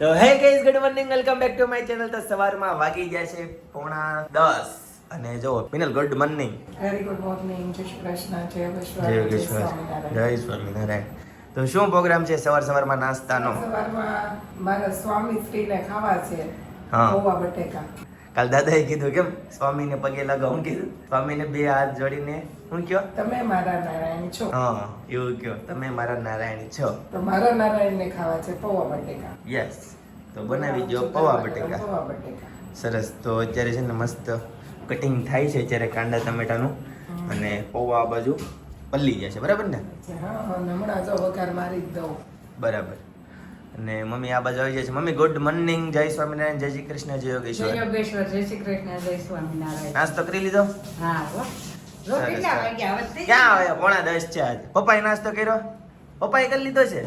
તો hey guys good morning welcome back to my channel તો સવારમાં વાગી જાય છે પોણા દસ. અને જો Minal good morning very good morning જય શ્રી કૃષ્ણ. જય જય વિશ્વ જય વિશ્વાસ જય સ્વામિનારાયણ. તો શું પ્રોગ્રામ છે સવાર સવારમાં નાસ્તાનો? સવારમાં મારા સ્વામી સ્ત્રીને ખાવા છે હા. બટેકા. કાલ દાદાએ કીધું કેમ સ્વામીને પગે લગાવ? હું કીધું સ્વામીને બે હાથ જોડીને હું કયો? તમે મારા નારાયણ છો. હા એવું કયો. તમે મારા નારાયણ છો. તો મારા નારાયણને ખાવા છે પૌવા બટેકા. યસ તો બનાવી દો પૌવા બટેકા. પૌવા બટેકા. સરસ. તો અત્યારે છે ને મસ્ત કટિંગ થાય છે અત્યારે કાંડા ટમેટાનું. અને પૌવા આ બાજુ પલ્લી જાય છે બરાબર ને? હા હમણાં જો વઘાર મારી દઉં. બરાબર. અને મમ્મી આ બાજુ આવી જાય છે. મમ્મી ગુડ મોર્નિંગ જય સ્વામિનારાયણ જય શ્રી કૃષ્ણ જય યોગેશ્વર. યોગેશ્વર જય શ્રી કૃષ્ણ જય સ્વામિનારાયણ. નાસ્તો કરી લીધો? હા ક્યાં? આવે પોણા દસ છે આજ. પપ્પાએ નાસ્તો કર્યો? પપ્પાએ કરી લીધો છે.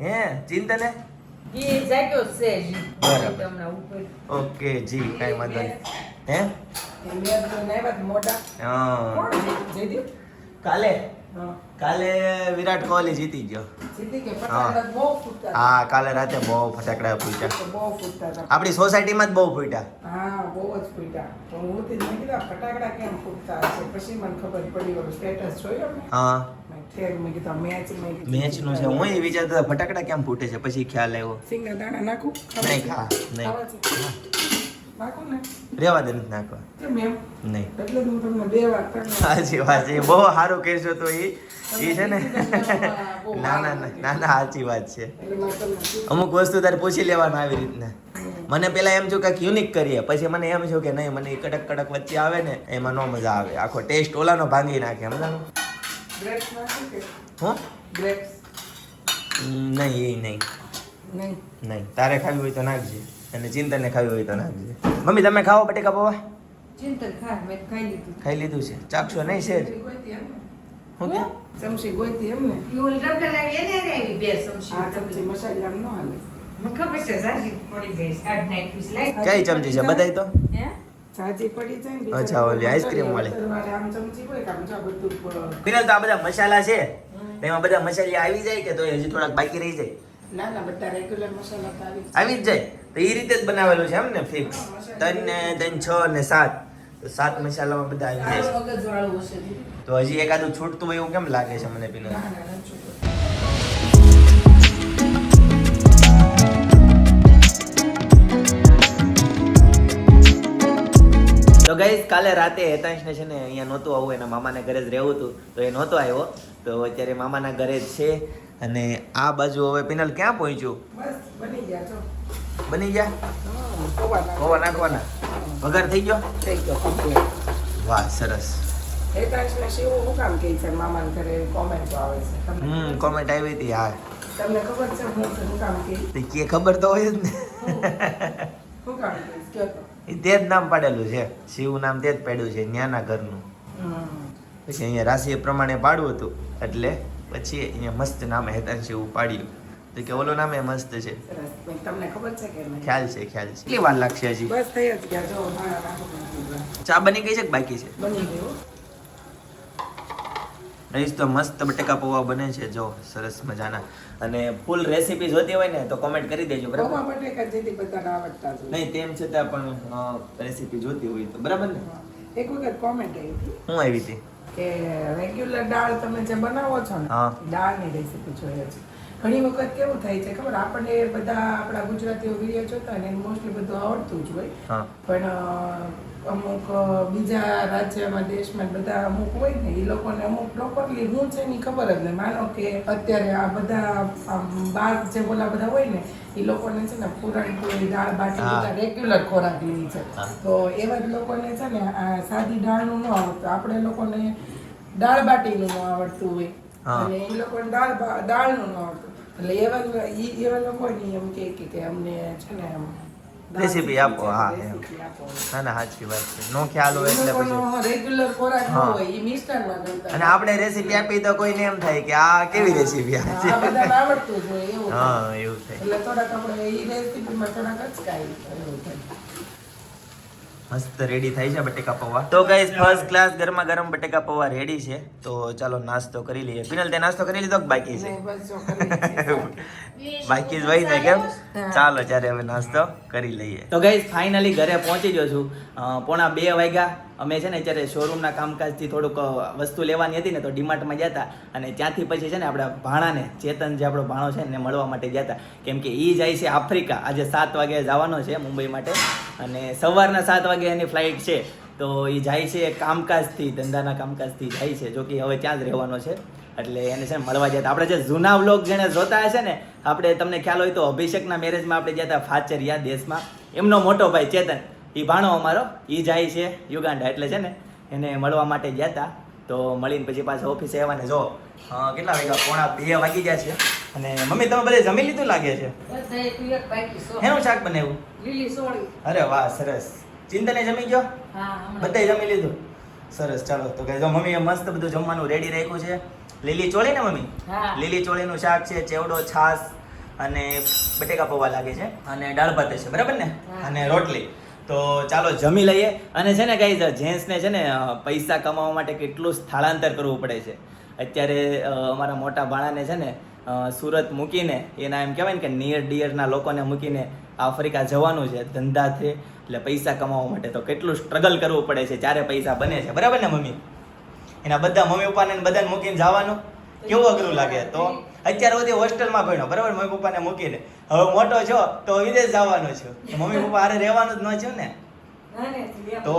હે? ચિંતને. ઓકે જી કાંઈ વાંધો નહીં. હે? મોટા. કાલે. કાલે વિરાટ કોહલી જીતી ગયો. હા. કાલે રાતે બહુ ફટાકડા ફૂટ્યા. આપણી સોસાયટીમાં જ બહુ ફૂટ્યા. હા બહુ જ ફૂટ્યા. તો હું તે ફટાકડા કેમ ફૂટતા હશે? પછી મને ખબર પડી ઓલો સ્ટેટસ જોયો હા. મેચ છે. હું વિચારતો ફટાકડા કેમ ફૂટે છે? પછી ખ્યાલ આવ્યો. સિંગા દાણા નાખું? નહીં ખા નહીં. રેવા દે નથી નાખવા. નહીં. સાચી વાત છે બહુ સારું કહેશો તો એ એ છે ને? ના ના ના ના સાચી વાત છે. અમુક વસ્તુ તારે પૂછી લેવાનું આવી રીતના. મને પેલા એમ છું કે યુનિક કરીએ. પછી મને એમ છું કે નહીં મને એ કડક કડક વચ્ચે આવે ને એમાં નો મજા આવે. આખો ટેસ્ટ ઓલાનો ભાંગી નાખે સમજાણું? હું? નહીં એ નહીં. નહીં. નહીં તારે ખાવી હોય તો નાખજે. અને ચિંતનને ખાવી હોય તો નાખજે મમ્મી તમે ખાઓ બટેકા પૌવા? ચિંતન ખા મેં ખાઈ લીધું. ખાઈ લીધું છે. ચાખશો નહીં છે? હું કે? ચમચી ગોતી એમ ને. ઈ ઓલી રગડા લાવી એને હારે આવી બે ચમચી. આ ચમચી મસાલા ન હાલે. મને ખબર છે ઝાઝી પડી ગઈ છે. આઠ નાઈટ કઈ ચમચી છે? બધાય તો? હે? સાજી પડી જાય ને અચ્છા, ઓલી આઈસ્ક્રીમ વાળી. વાળી આમ ચમચી હોય કે આમ જો બધું પ- ફિલહાલ તો આ બધા મસાલા છે. એમાં બધા મસાલા આવી જાય કે તો હજી થોડાક બાકી રહી જાય? ના ના બધા રેગ્યુલર મસાલા તો આવી આવી જ જાય. તો એ રીતે જ બનાવેલું છે એમ ને ફિક્સ ત્રણ ને ત્રણ છ ને સાત. તો સાત મસાલામાં બધા આવી જાય. તો હજી એકાદું છૂટતું હોય એવું કેમ લાગે છે મને પીને. તો ગઈ કાલે રાતે હેતાંશને છે ને અહીંયા નહોતું આવવું એના મામાના ઘરે જ રહેવું હતું તો એ નહોતો આવ્યો. તો અત્યારે મામાના ઘરે જ છે. અને આ બાજુ હવે પિનલ ક્યાં પહોંચ્યું? બની ગયા. નાખો. નાખવાના. વઘાર થઈ ગયો? થઈ ગયો વાહ સરસ. હમ કોમેન્ટ આવી હતી હા. તમને ખબર છે હું શું કામ કહે કે ખબર તો હોય જ ને. શું કામ એ તે જ નામ પાડેલું છે. શિવ નામ તે જ પાડ્યું છે ન્યાના ઘરનું. પછી અહીંયા રાશિ પ્રમાણે પાડવું હતું એટલે પછી અહીંયા મસ્ત નામ હેતાંશ એવું પાડ્યું. તો કે ઓલો નામે મસ્ત છે. તમને ખબર છે કે ખ્યાલ છે ખ્યાલ છે. કેટલી વાર લાગશે હજી? બસ થઈ જ ગયા. જો ચા બની ગઈ છે કે બાકી છે? બની ગયું રહીશ તો મસ્ત બટેકા પૌવા બને છે. જો સરસ મજાના. અને ફૂલ રેસીપી જોતી હોય ને તો કોમેન્ટ કરી દેજો બરાબર? બટેકા જેથી બધાને આવડતા નહીં તેમ છતાં પણ રેસીપી જોતી હોય તો. બરાબર ને? એક વખત કોમેન્ટ આવી હતી. હું આવી હતી? કે રેગ્યુલર દાળ તમે જે બનાવો છો ને. દાળની રેસીપી જોઈએ છે. ઘણી વખત કેવું થાય છે ખબર? આપણને બધા આપણા ગુજરાતીઓ વીડિયો જોતા ને મોસ્ટલી બધું આવડતું જ હોય. પણ અમુક બીજા રાજ્યમાં દેશમાં બધા અમુક હોય ને એ લોકોને અમુક પ્રોપરલી હું છે એની ખબર જ નહીં. માનો કે અત્યારે આ બધા બાર જે બોલા બધા હોય ને એ લોકોને છે ને પૂરણપૂરી દાળ બાટી બધા રેગ્યુલર ખોરાક લે છે. તો એવા જ લોકોને છે ને આ સાદી દાળનું ન આવડતું. આપણે લોકોને દાળ બાટીનું ન આવડતું હોય. અને એ લોકોને દાળ દાળનું ન આવડતું. એટલે એવા એવા લોકો એમ કે કે અમને છે ને Recipe આપો, હા. ના ના સાચી વાત છે. નો ખ્યાલ હોય એટલે પછી રેગ્યુલર ખોરાક હોય, ઈ મિષ્ટાનમાં ગણતા અને આપણે રેસીપી આપી તો કોઈને એમ થાય કે આ કેવી રેસીપી હા, આ છે આવડતું હોય એવું હા એવું થાય. એટલે થોડાક આપણે ઈ રેસીપીમાં થોડાક અચકાય એવું થાય. મસ્ત રેડી થાય છે બટેકા પૌવા. તો ગાઈસ ફર્સ્ટ ક્લાસ ગરમા ગરમ બટેકા પૌવા રેડી છે. તો ચાલો નાસ્તો કરી લઈએ. પિનલ તે નાસ્તો કરી લીધો કે બાકી છે? બાકી જ વહી ને કેમ? ચાલો ત્યારે હવે નાસ્તો કરી લઈએ. તો ગાઈસ ફાઇનલી ઘરે પહોંચી ગયો છું. પોણા બે વાગ્યા. અમે છે ને જ્યારે શોરૂમના કામકાજથી થોડુંક વસ્તુ લેવાની હતી ને તો ડીમાર્ટમાં ગયા હતા અને ત્યાંથી પછી છે ને આપણા ભાણાને, ચેતન જે આપણો ભાણો છે ને મળવા માટે ગયા હતા કેમ કે એ જાય છે આફ્રિકા. આજે સાત વાગે જવાનો છે મુંબઈ માટે અને સવારના સાત વાગે એની ફ્લાઇટ છે. તો એ જાય છે કામકાજથી, ધંધાના કામકાજથી જાય છે, જો કે હવે ત્યાં જ રહેવાનો છે. એટલે એને છે ને મળવા જતા આપણે જે જૂના વ્લોગ જેને જોતા હશે ને, આપણે તમને ખ્યાલ હોય તો અભિષેકના મેરેજમાં આપણે ગયા હતા ફાચરિયા દેશમાં. એમનો મોટો ભાઈ ચેતન. એ ભાણો અમારો એ જાય છે યુગાન્ડા એટલે છે ને એને મળવા માટે ગયા હતા તો મળીને પછી પાછા ઓફિસે આવવાને. જો કેટલા વાગ્યા? પોણા બે વાગી ગયા છે. અને મમ્મી તમે બધે જમી લીધું લાગે છે. એનું શાક બનાવ્યું? એવું અરે વાહ સરસ. ચિંતને જમી ગયો? હા, બધાય જમી લીધું? સરસ ચાલો. તો કે જો મમ્મીએ મસ્ત બધું જમવાનું રેડી રાખ્યું છે. લીલી ચોળી ને મમ્મી. લીલી ચોળીનું શાક છે ચેવડો છાસ અને બટેકા પૌવા લાગે છે. અને દાળ ભાત છે બરાબર ને? અને રોટલી. તો ચાલો જમી લઈએ. અને છે ને કઈ જેન્ટ્સને છે ને પૈસા કમાવા માટે કેટલું સ્થળાંતર કરવું પડે છે. અત્યારે અમારા મોટા ભાણાને છે ને સુરત મૂકીને, એના એમ કહેવાય ને કે નિયર ડિયરના લોકોને મૂકીને આફ્રિકા જવાનું છે ધંધાથી. એટલે પૈસા કમાવા માટે તો કેટલું સ્ટ્રગલ કરવું પડે છે જ્યારે પૈસા બને છે. બરાબર ને મમ્મી? એના બધા મમ્મી પપ્પાને બધાને મૂકીને જવાનું? કેવું અઘરું લાગે? તો અત્યાર સુધી હોસ્ટેલમાં ભણ્યો બરાબર? મમ્મી પપ્પાને મૂકીને. હવે મોટો છો તો વિદેશ જવાનો છો. મમ્મી પપ્પા હારે રહેવાનું જ ન છો ને? તો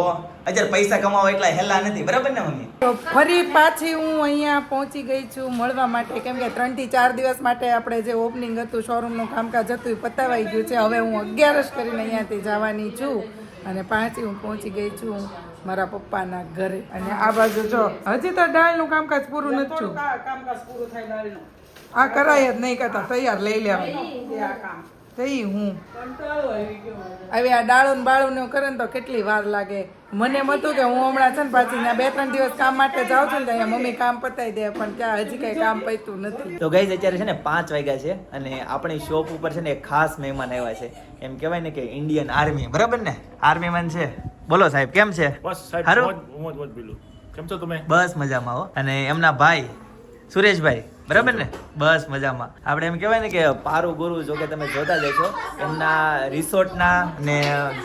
અત્યારે પૈસા કમાવા એટલા હેલા નથી બરાબર ને મમ્મી? તો ફરી પાછી હું અહીંયા પહોંચી ગઈ છું મળવા માટે. કેમ કે ત્રણથી ચાર દિવસ માટે આપણે જે ઓપનિંગ હતું શોરૂમનું કામકાજ હતું એ પતાવાઈ ગયું છે. હવે હું અગિયારસ કરીને અહીંયાથી જવાની છું અને પાંચે હું પહોંચી ગઈ છું મારા પપ્પાના ઘરે. અને આ બાજુ જો હજી તો ડાળનું કામકાજ પૂરું નથી થયું. કામકાજ પૂરું થાય દાળનું. આ કરાય જ નહીં કરતા તૈયાર લઈ લેવાનું એ આ કામ. તઈ હું. કંટાળો આવી હવે આ ડાળું ને બાળું ને કરે ને તો કેટલી વાર લાગે. મને એમ હતું કે હું હમણાં છે ને પાછી બે ત્રણ દિવસ કામ માટે જાઉં છું ને અહીંયા મમ્મી કામ પતાવી દે પણ ત્યાં હજી કઈ કામ પતું નથી. તો ગઈ અત્યારે છે ને પાંચ વાગ્યા છે અને આપણી શોપ ઉપર છે ને એક ખાસ મહેમાન આવ્યા છે. એમ કહેવાય ને કે ઇન્ડિયન આર્મી બરાબર ને? આર્મી મેન છે. બોલો સાહેબ કેમ છે? બસ સાહેબ કેમ છો તમે? બસ મજામાં હો. અને એમના ભાઈ સુરેશભાઈ. બરાબર ને? બસ મજામાં. આપણે એમ કહેવાય ને કે પારુ ગુરુ જો કે તમે જોતા જશો એમના રિસોર્ટના ને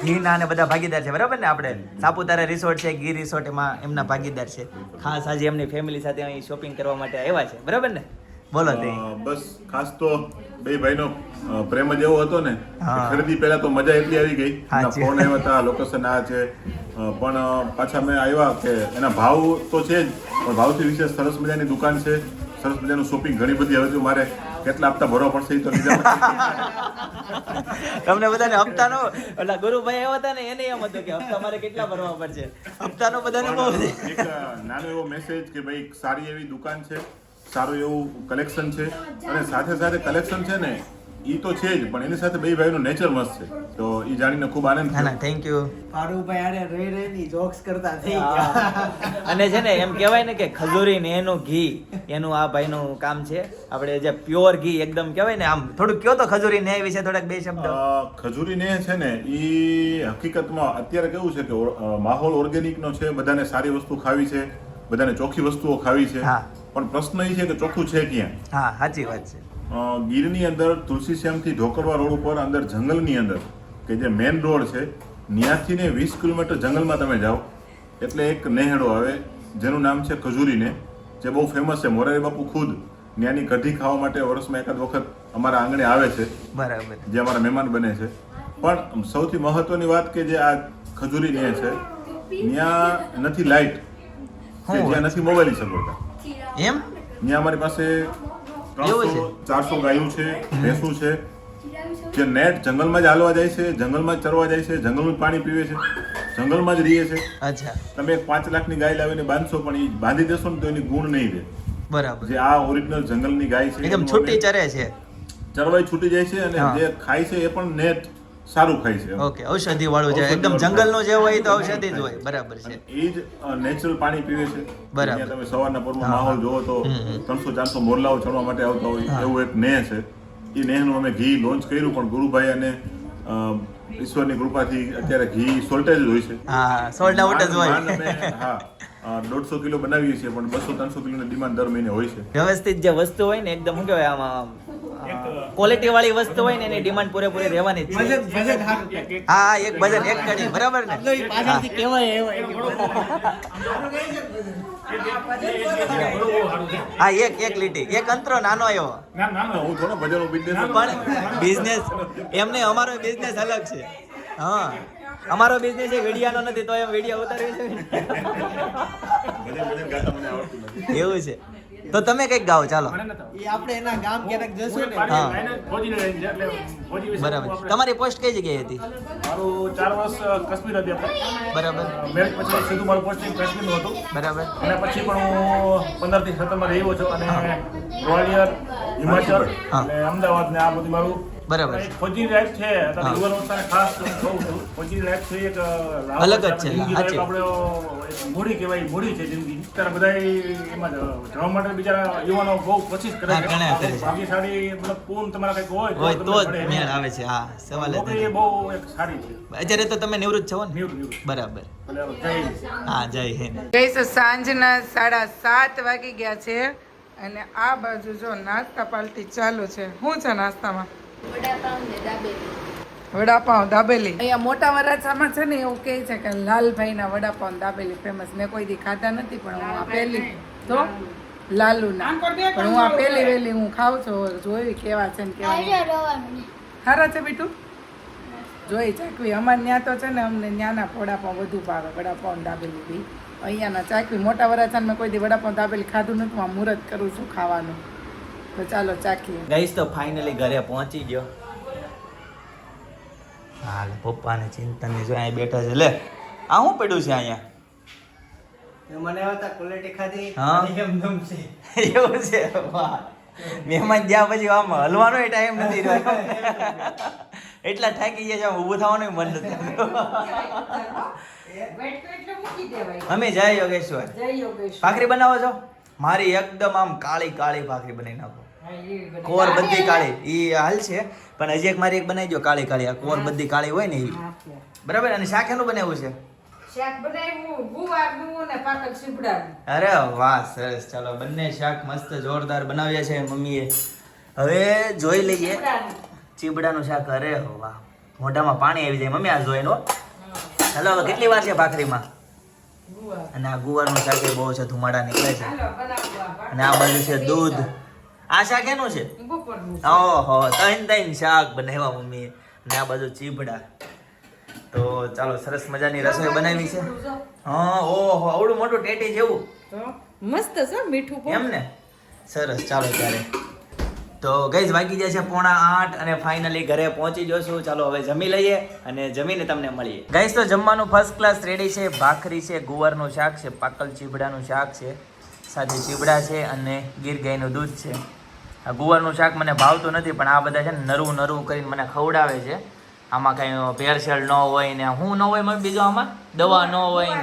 ઘીના ને બધા ભાગીદાર છે બરાબર ને આપણે? સાપુતારા રિસોર્ટ છે ગીર રિસોર્ટ એમાં એમના ભાગીદાર છે. ખાસ આજે એમની ફેમિલી સાથે અહીં શોપિંગ કરવા માટે આવ્યા છે બરાબર ને? બોલો તે. બસ ખાસ તો બે ભાઈનો પ્રેમ જ એવો હતો ને. ખરીદી પહેલા તો મજા એટલી આવી ગઈ. ફોન આવ્યા હતા લોકેશન આ છે. પણ પાછા મેં આવ્યા કે એના ભાવ તો છે જ પણ ભાવથી વિશેષ સરસ મજાની દુકાન છે. સરસ મજાનું શોપિંગ ઘણી બધી હવે જો મારે કેટલા હપ્તા ભરવા પડશે તો લીધા તમને બધાને હપ્તાનો એટલે ગુરુભાઈ આવ્યા હતા ને એને એમ હતું કે હપ્તા મારે કેટલા ભરવા પડશે? હપ્તાનો બધાને બહુ એક નાનો એવો મેસેજ કે ભાઈ સારી એવી દુકાન છે સારું એવું કલેક્શન છે. અને સાથે સાથે કલેક્શન છે ને ઈ તો છે જ પણ એની સાથે બે ભાઈનું નેચર મસ્ત છે. તો ઈ જાણીને ખૂબ આનંદ ના ના થેન્ક યુ ભાડુભાઈ આરે રહી રહીને જોક્સ કરતા થઈ ગયા. અને છે ને એમ કહેવાય ને કે ખજૂરી ને એનું ઘી એનું આ ભાઈનું કામ છે. આપણે જે પ્યોર ઘી એકદમ કહેવાય ને આમ થોડુંક કયો તો ખજૂરી ને વિશે થોડાક બે શબ્દ. ખજૂરી ને છે ને ઈ હકીકતમાં અત્યારે કેવું છે કે માહોલ ઓર્ગેનિક નો છે બધાને સારી વસ્તુ ખાવી છે બધાને ચોખ્ખી વસ્તુઓ ખાવી છે. હા. પણ પ્રશ્ન એ છે કે ચોખ્ખું છે ક્યાં? હા સાચી વાત છે. ગીરની અંદર તુલસીશ્યામથી ઢોકરવા રોડ ઉપર અંદર જંગલની અંદર કે જે મેઇન રોડ છે ત્યાંથી ને વીસ કિલોમીટર જંગલમાં તમે જાઓ એટલે એક નેહડો આવે જેનું નામ છે ખજૂરીને જે બહુ ફેમસ છે. મોરારી બાપુ ખુદ ત્યાંની કઢી ખાવા માટે વર્ષમાં એકાદ વખત અમારા આંગણે આવે છે બરાબર. જે અમારા મહેમાન બને છે. પણ સૌથી મહત્વની વાત કે જે આ ખજૂરી ને છે ત્યાં નથી લાઇટ જ્યાં નથી મોબાઈલની સગવડતા એમ? ત્યાં અમારી પાસે ત્રણસો ચારસો ગાયું છે ભેંસું છે જે નેટ જંગલમાં જ હાલવા જાય છે જંગલમાં જ ચરવા જાય છે જંગલનું પાણી પીવે છે જંગલમાં જ રહે છે. અચ્છા. તમે એક પાંચ લાખની ગાય લાવીને બાંધશો પણ એ બાંધી દેશો ને તો એની ગુણ નહીં રહે. બરાબર. જે આ ઓરિજિનલ જંગલની ગાય છે એકદમ છૂટી ચરે છે. ચરવાઈ છૂટી જાય છે અને જે ખાય છે એ પણ નેટ સારું ખાય છે ઓકે ઔષધિ વાળું છે એકદમ. જંગલનું જે હોય તો ઔષધિ જ હોય બરાબર છે. એ જ નેચરલ પાણી પીવે છે. બરાબર. તમે સવારના પોરમાં માહોલ જોવો તો. ત્રણસો ચારસો મોરલાઓ ચડવા માટે આવતા હોય એવું એક નેહ છે. એ નેહનું અમે ઘી લોન્ચ કર્યું પણ ગુરુભાઈ અને ઈશ્વરની કૃપાથી અત્યારે ઘી સોલ્ટેજ હોય છે. હા સોલ્ડ આઉટ જ માંડ- માંડ હોય હા દોઢસો કિલો બનાવીએ છીએ પણ બસો ત્રણસો કિલો ની ડિમાન્ડ દર મહિને હોય છે. વ્યવસ્થિત જે વસ્તુ હોય ને એકદમ શું કહેવાય આમાં ક્વોલિટી વાળી વસ્તુ હોય ને એની ડિમાન્ડ પૂરેપૂરી રહેવાની જ છે. હા એક ભજન એક કડી બરાબર ને. હા એક એક લીટી. એક અંતરો નાનો business પણ બિઝનેસ એમને અમારો બિઝનેસ અલગ છે. હા. અમારો બિઝનેસ એ વિડિયાનો નથી તો એમ વિડિયા ઉતારવી છે ભજન ભજન ગાતા મને આવડતું નથી. એવું છે. તો તમે કંઈક ગાઓ ચાલો. આપણે એના ગામ ક્યારેક જશું ને? બરાબર. તમારી પોસ્ટ કઈ જગ્યાએ હતી? મારું ચાર વર્ષ કાશ્મીર હતી બરાબર. મેરેજ પછી સીધું મારું પોસ્ટિંગ કાશ્મીરનું હતું. બરાબર. અને પછી પણ હું પંદરથી સત્તરમાં રહ્યો છું અને ગ્વાલિયર હિમાચલ હા. અને અમદાવાદ ને આ બધું મારું બરાબર. ફોજી લાઈફ છે અત્યારે યુવાન ખાસ કહું છું ફોજી લાઈફ છે એક અલગ જ છે, આપણે મૂડી કહેવાય મૂડી છે જિંદગી ત્યારે બધા એમાં જવા માટે બિચારા યુવાનો બહુ કોશિશ કરે હા, છે. ભાગ્યશાળી મતલબ પૂર્ણ તમારા કંઈક હોય હોય તો જ મેળ. આવે છે હા સવાલ એ બહુ એક સારી છે. અત્યારે તો તમે નિવૃત્ત છો ને? બરાબર. એટલે જય હિન્દ. જય સાંજના સાડા સાત વાગી ગયા છે અને આ બાજુ જો નાસ્તા પાલટી ચાલુ છે શું છે નાસ્તામાં? વડાપાઉં દાબેલી. અહીંયા મોટા વરાછામાં છે ને એવું કહે છે કે લાલભાઈના વડાપાઉં દાબેલી ફેમસ મેં કોઈ દી ખાધા નથી પણ હું આ પહેલી તો? લાલુના. પણ હું આ પહેલી વહેલી હું ખાઉં છું જોઈ કેવા છે ને કેવા સારા છે બીટું? જોઈ ચાકવી. અમારે ત્યાં તો છે ને અમને ત્યાંના વડાપાઉં વધુ ભાવે. વડાપાઉં દાબેલી બી. અહીંયાના ચાકવી. મોટા વરાછામાં મેં કોઈ દી વડાપાઉં દાબેલી ખાધું નથી હું આ મુહૂર્ત કરું છું ખાવાનું. તો ચાલો ચાખીએ. ગઈશ તો ફાઇનલી ઘરે પહોંચી ગયો. હાલ પપ્પાને ચિંતનની જો અહીંયા બેઠા છે. લે આ શું પડ્યું છે અહીંયા? મને એવા ક્વોલિટી ખાધી હા. એમ છે એવું છે? વાહ. મહેમાન ગયા પછી આમ હલવાનો ટાઈમ નથી રહ્યો. એટલા થાકી ગયા છે ઊભું થવાનું મન નથી થતું. વેટ એટલે મૂકી દેવાય. અમે જય યોગેશ્વર. જય ભાખરી બનાવો છો? મારી એકદમ આમ કાળી કાળી ભાખરી બનાવી નાખો. કોર બધી કાળી. એ હાલ છે. પણ હજી એક મારી એક બનાવી દો કાળી કાળી. આ કોર બધી કાળી હોય ને એ બરાબર? અને શાક એનું બનાવ્યું છે? અરે વાહ સરસ. ચાલો બંને શાક મસ્ત જોરદાર બનાવ્યા છે મમ્મીએ. હવે જોઈ લઈએ. ચીબડાનું શાક. અરે વાહ. મોઢામાં પાણી આવી જાય. મમ્મી આ જોઈ લો. ચાલો હવે કેટલી વાર છે ભાખરીમાં? અને આ ગુવારનું શાક બહુ છે ધુમાડા નીકળે છે. અને આ બાજુ છે દૂધ. આ શાક એનું છે. ઓહો ત્રણ ત્રણ શાક બનાવ્યા મમ્મી. ને આ બાજુ ચીભડા તો ચાલો સરસ મજાની રસોઈ બનાવી છે. હા ઓહો આવડું મોટું ટેટી જેવું. મસ્ત છે મીઠું એમ ને સરસ ચાલો ત્યારે. તો ગઈઝ વાગી જાય છે પોણા આઠ અને ફાઇનલી ઘરે પહોંચી જશું ચાલો હવે જમી લઈએ અને જમીને તમને મળીએ. ગઈઝ તો જમવાનું ફર્સ્ટ ક્લાસ રેડી છે. ભાખરી છે ગુવારનું શાક છે પાકલ ચીબડાનું શાક છે સાથે ચીબડા છે અને ગીર ગાયનું દૂધ છે. આ ગુવારનું શાક મને ભાવતું નથી પણ આ બધા છે ને નરવું નરવું કરીને મને ખવડાવે છે. આમાં કઈ ભેળસેળ ન હોય ને શું ન હોય મમ્મી બીજો આમાં? દવા ન હોય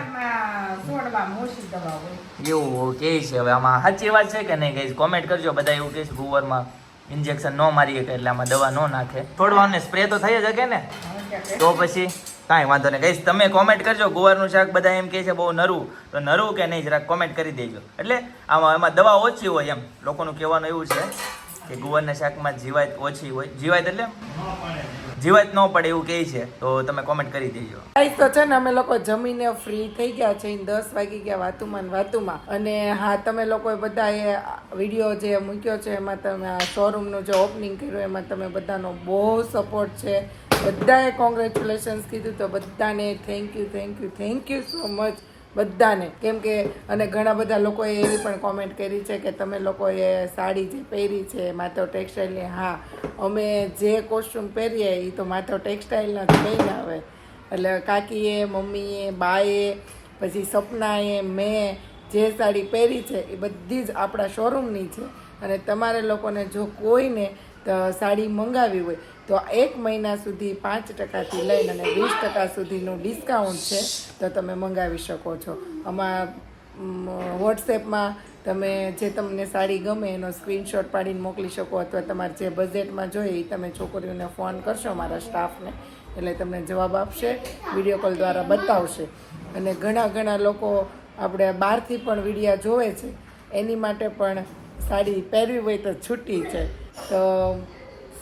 એવું કે છે હવે આમાં સાચી વાત છે કે નહીં કઈ કોમેન્ટ કરજો બધા એવું કહે છે ગુવારમાં ઇન્જેક્શન ન મારીએ કે એટલે આમાં દવા ન નાખે. થોડું સ્પ્રે તો થઈ જ શકે ને? તો પછી કાંઈ વાંધો નહીં. કહીશ, તમે કોમેન્ટ કરજો. ગુવારનું શાક બધા એમ કહે છે, બહુ નરું. તો નરું કે નહીં, જરાક કોમેન્ટ કરી દેજો. એટલે આમાં, એમાં દવા ઓછી હોય એમ. લોકોનું કહેવાનું એવું છે કે ગુવારના શાકમાં જીવાત ઓછી હોય. જીવાત એટલે? જીવાત ન પડે એવું કહે છે. તો તમે કોમેન્ટ કરી દેજો. તો છે ને અમે લોકો જમીને ફ્રી થઈ ગયા છે. દસ વાગી ગયા વાતુમાં વાતુમાં. અને હા, તમે લોકોએ બધાએ વીડિયો જે મૂક્યો છે, એમાં તમે આ શોરૂમનું જે ઓપનિંગ કર્યું, એમાં તમે બધાનો બહુ સપોર્ટ છે. બધાએ કોંગ્રેચ્યુલેશન્સ કીધું તો બધાને thank you thank you thank you so much બધાને. કેમ કે, અને ઘણા બધા લોકોએ એવી પણ કોમેન્ટ કરી છે કે તમે લોકોએ સાડી જે પહેરી છે, માથો ટેક્સટાઇલની હા, અમે જે કોસ્ટ્યુમ પહેરીએ એ તો માથો ટેક્સટાઇલના જ લઈને આવે એટલે કાકીએ, મમ્મીએ, બાએ, પછી સપનાએ, મેં જે સાડી પહેરી છે એ બધી જ આપણા શોરૂમની છે. અને તમારે લોકોને જો કોઈને સાડી મંગાવી હોય તો એક મહિના સુધી પાંચ ટકાથી લઈને અને વીસ ટકા સુધીનું ડિસ્કાઉન્ટ છે, તો તમે મંગાવી શકો છો. આમાં વોટ્સએપમાં તમે જે તમને સાડી ગમે એનો સ્ક્રીનશોટ પાડીને મોકલી શકો અથવા તમારે જે બજેટમાં જોઈએ એ તમે છોકરીઓને ફોન કરશો મારા સ્ટાફને, એટલે તમને જવાબ આપશે, વીડિયો કોલ દ્વારા બતાવશે. અને ઘણા ઘણા લોકો આપણે બહારથી પણ વિડીયા જોવે છે, એની માટે પણ સાડી પહેરવી હોય તો છૂટી છે. તો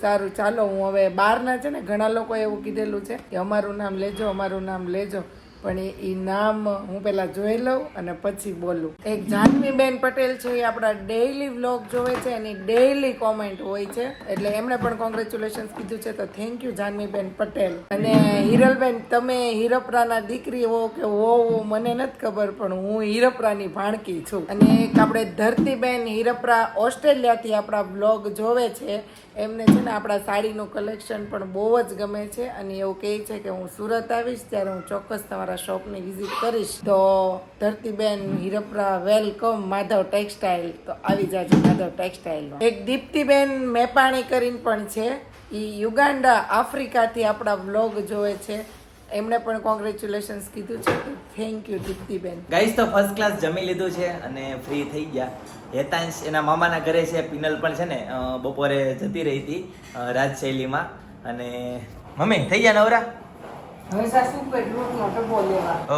સારું, ચાલો હું હવે બહારના છે ને, ઘણા લોકો એવું કીધેલું છે કે અમારું નામ લેજો, અમારું નામ લેજો. પણ એ નામ હું પહેલાં જોઈ લઉં અને પછી બોલું. એક જાનવીબેન પટેલ છે, એ આપણા ડેઈલી વ્લોગ જોવે છે, એની ડેઈલી કોમેન્ટ હોય છે. એટલે એમણે પણ કોંગ્રેચ્યુલેશન્સ કીધું છે, તો થેન્ક યુ જાનવીબેન પટેલ. અને હિરલબેન, તમે હિરપરાના દીકરી હો કે હો મને નથી ખબર, પણ હું હિરપરાની ભાણકી છું. અને એક આપણે ધરતીબેન હિરપરા ઓસ્ટ્રેલિયાથી આપણા બ્લોગ જોવે છે એમને છે ને આપણા સાડીનું કલેક્શન પણ બહુ જ ગમે છે અને એવું કહે છે કે હું સુરત આવીશ ત્યારે હું ચોક્કસ તમારા શોપની વિઝિટ કરીશ. તો ધરતીબેન હિરપરા વેલકમ માધવ ટેક્સટાઇલ તો આવી જાજો માધવ ટેક્સટાઇલ એક દીપ્તિબેન મેપાણી કરીને પણ છે. એ યુગાન્ડા આફ્રિકાથી આપણા બ્લોગ જોવે છે. એમણે પણ કોંગ્રેચ્યુલેશન્સ કીધું છે થેન્ક યુ દીપ્તિબેન. ગાઈસ તો ફર્સ્ટ ક્લાસ જમી લીધું છે અને ફ્રી થઈ ગયા. હેતાંશ એના મામાના ઘરે છે પિનલ પણ છે ને બપોરે જતી રહી હતી રાજશૈલીમાં. અને મમ્મી થઈ ગયા નવરા?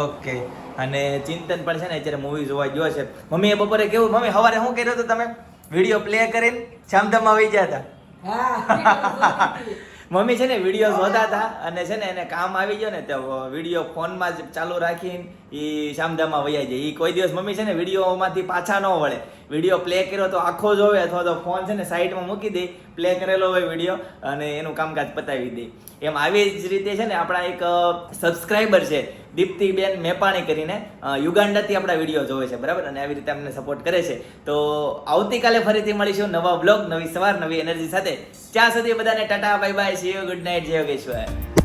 ઓકે. અને ચિંતન પણ છે ને અત્યારે મૂવી જોવા ગયો છે. મમ્મી એ બપોરે કેવું? મમ્મી સવારે શું કર્યું હતું તમે? વીડિયો પ્લે કરીને? શામધામમાં આવી ગયા હતા. હા મમ્મી છે ને વીડિયો જોતા હતા અને છે ને એને કામ આવી ગયો ને તો વીડિયો ફોનમાં જ ચાલુ રાખીને એ શામધામાં વૈયા જાય. એ કોઈ દિવસ મમ્મી છે ને વિડીયોમાંથી પાછા ન વળે. વીડિયો પ્લે કર્યો તો આખો જોવે અથવા તો ફોન છે ને સાઈડમાં મૂકી દે, પ્લે કરેલો હોય વીડિયો અને એનું કામકાજ પતાવી દે. એમ આવી જ રીતે છે ને આપણા એક સબસ્ક્રાઈબર છે. દીપ્તિબેન મેપાણી કરીને યુગાન્ડાથી આપણા વીડિયો જોવે છે, બરાબર? અને આવી રીતે અમને સપોર્ટ કરે છે. તો આવતીકાલે ફરીથી મળીશું નવા બ્લોગ નવી સવાર, નવી એનર્જી સાથે. ત્યાં સુધી બધાને tata bye bye see you good night જય યોગેશ્વર.